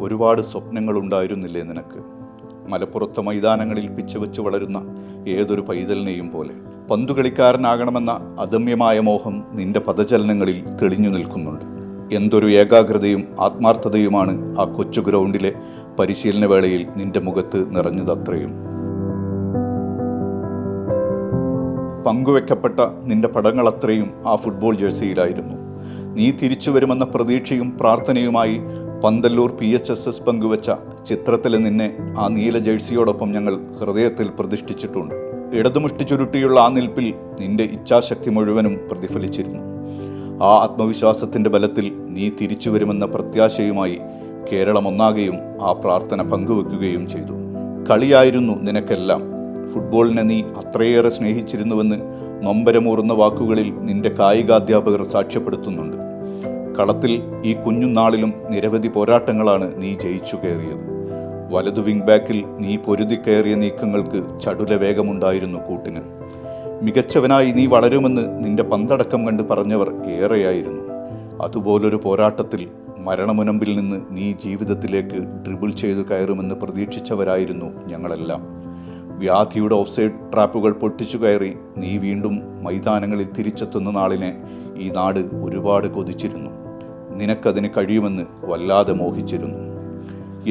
ഒരുപാട് സ്വപ്നങ്ങൾ ഉണ്ടായിരുന്നില്ലേ നിനക്ക്? മലപ്പുറത്തെ മൈതാനങ്ങളിൽ പിച്ചുവെച്ച് വളരുന്ന ഏതൊരു പൈതലിനെയും പോലെ പന്തുകളിക്കാരനാകണമെന്ന അദമ്യമായ മോഹം നിന്റെ പദചലനങ്ങളിൽ തെളിഞ്ഞു നിൽക്കുന്നുണ്ട്. എന്തൊരു ഏകാഗ്രതയും ആത്മാർത്ഥതയുമാണ് ആ കൊച്ചു ഗ്രൗണ്ടിലെ പരിശീലന വേളയിൽ നിന്റെ മുഖത്ത് നിറഞ്ഞതത്രയും. പങ്കുവെക്കപ്പെട്ട നിന്റെ പടങ്ങൾ അത്രയും ആ ഫുട്ബോൾ ജേഴ്സിയിലായിരുന്നു. നീ തിരിച്ചു വരുമെന്ന പ്രതീക്ഷയും പ്രാർത്ഥനയുമായി Panthalloor P H S S പങ്കുവച്ച ചിത്രത്തിൽ നിന്നെ ആ നീല ജേഴ്സിയോടൊപ്പം ഞങ്ങൾ ഹൃദയത്തിൽ പ്രതിഷ്ഠിച്ചിട്ടുണ്ട്. ഇടതുമുഷ്ടി ചുരുട്ടിയുള്ള ആ നിൽപ്പിൽ നിന്റെ ഇച്ഛാശക്തി മുഴുവനും പ്രതിഫലിച്ചിരുന്നു. ആ ആത്മവിശ്വാസത്തിന്റെ ബലത്തിൽ നീ തിരിച്ചു വരുമെന്ന പ്രത്യാശയുമായി കേരളം ഒന്നാകെയും ആ പ്രാർത്ഥന പങ്കുവെക്കുകയും ചെയ്തു. കളിയായിരുന്നു നിനക്കെല്ലാം. ഫുട്ബോളിനെ നീ അത്രയേറെ സ്നേഹിച്ചിരുന്നുവെന്ന് നൊമ്പരമൂറുന്ന വാക്കുകളിൽ നിന്റെ കായികാധ്യാപകർ സാക്ഷ്യപ്പെടുത്തുന്നുണ്ട്. കളത്തിൽ ഈ കുഞ്ഞുനാളിലും നിരവധി പോരാട്ടങ്ങളാണ് നീ ജയിച്ചു കയറിയത്. വലതു വിങ് ബാക്കിൽ നീ പൊരുതി കയറിയ നീക്കങ്ങൾക്ക് ചടുല വേഗമുണ്ടായിരുന്നു കൂട്ടിന്. മികച്ചവനായി നീ വളരുമെന്ന് നിന്റെ പന്തടക്കം കണ്ട് പറഞ്ഞവർ ഏറെയായിരുന്നു. അതുപോലൊരു പോരാട്ടത്തിൽ മരണമുനമ്പിൽ നിന്ന് നീ ജീവിതത്തിലേക്ക് ഡ്രിബിൾ ചെയ്തു കയറുമെന്ന് പ്രതീക്ഷിച്ചവരായിരുന്നു ഞങ്ങളെല്ലാം. വ്യാധിയുടെ ഓഫ്സൈഡ് ട്രാപ്പുകൾ പൊട്ടിച്ചു കയറി നീ വീണ്ടും മൈതാനങ്ങളിൽ തിരിച്ചെത്തുന്ന നാളിനെ ഈ നാട് ഒരുപാട് കൊതിച്ചിരുന്നു. നിനക്കതിന് കഴിയുമെന്ന് വല്ലാതെ മോഹിച്ചിരുന്നു.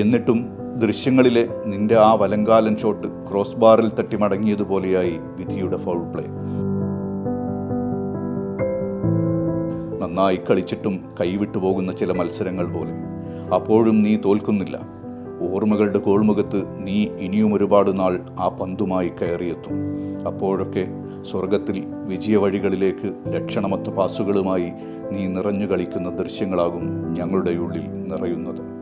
എന്നിട്ടും ദൃശ്യങ്ങളിലെ നിന്റെ ആ വലങ്കാലൻ ഷോട്ട് ക്രോസ് ബാറിൽ തട്ടി മടങ്ങിയതുപോലെയായി വിധിയുടെ ഫൗൾ പ്ലേ നന്നായി കളിച്ചിട്ടും കൈവിട്ടു പോകുന്ന ചില മത്സരങ്ങൾ പോലെ അപ്പോഴും നീ തോൽക്കുന്നില്ല. ഓർമ്മകളുടെ കോൾമുഖത്ത് നീ ഇനിയും ഒരുപാട് നാൾ ആ പന്തുമായി കയറിയെത്തും. അപ്പോഴൊക്കെ സ്വർഗത്തിൽ വിജയവഴികളിലേക്ക് ലക്ഷണമൊത്ത പാസുകളുമായി നീ നിറഞ്ഞു കളിക്കുന്ന ദൃശ്യങ്ങളാകും ഞങ്ങളുടെ ഉള്ളിൽ നിറയുന്നത്.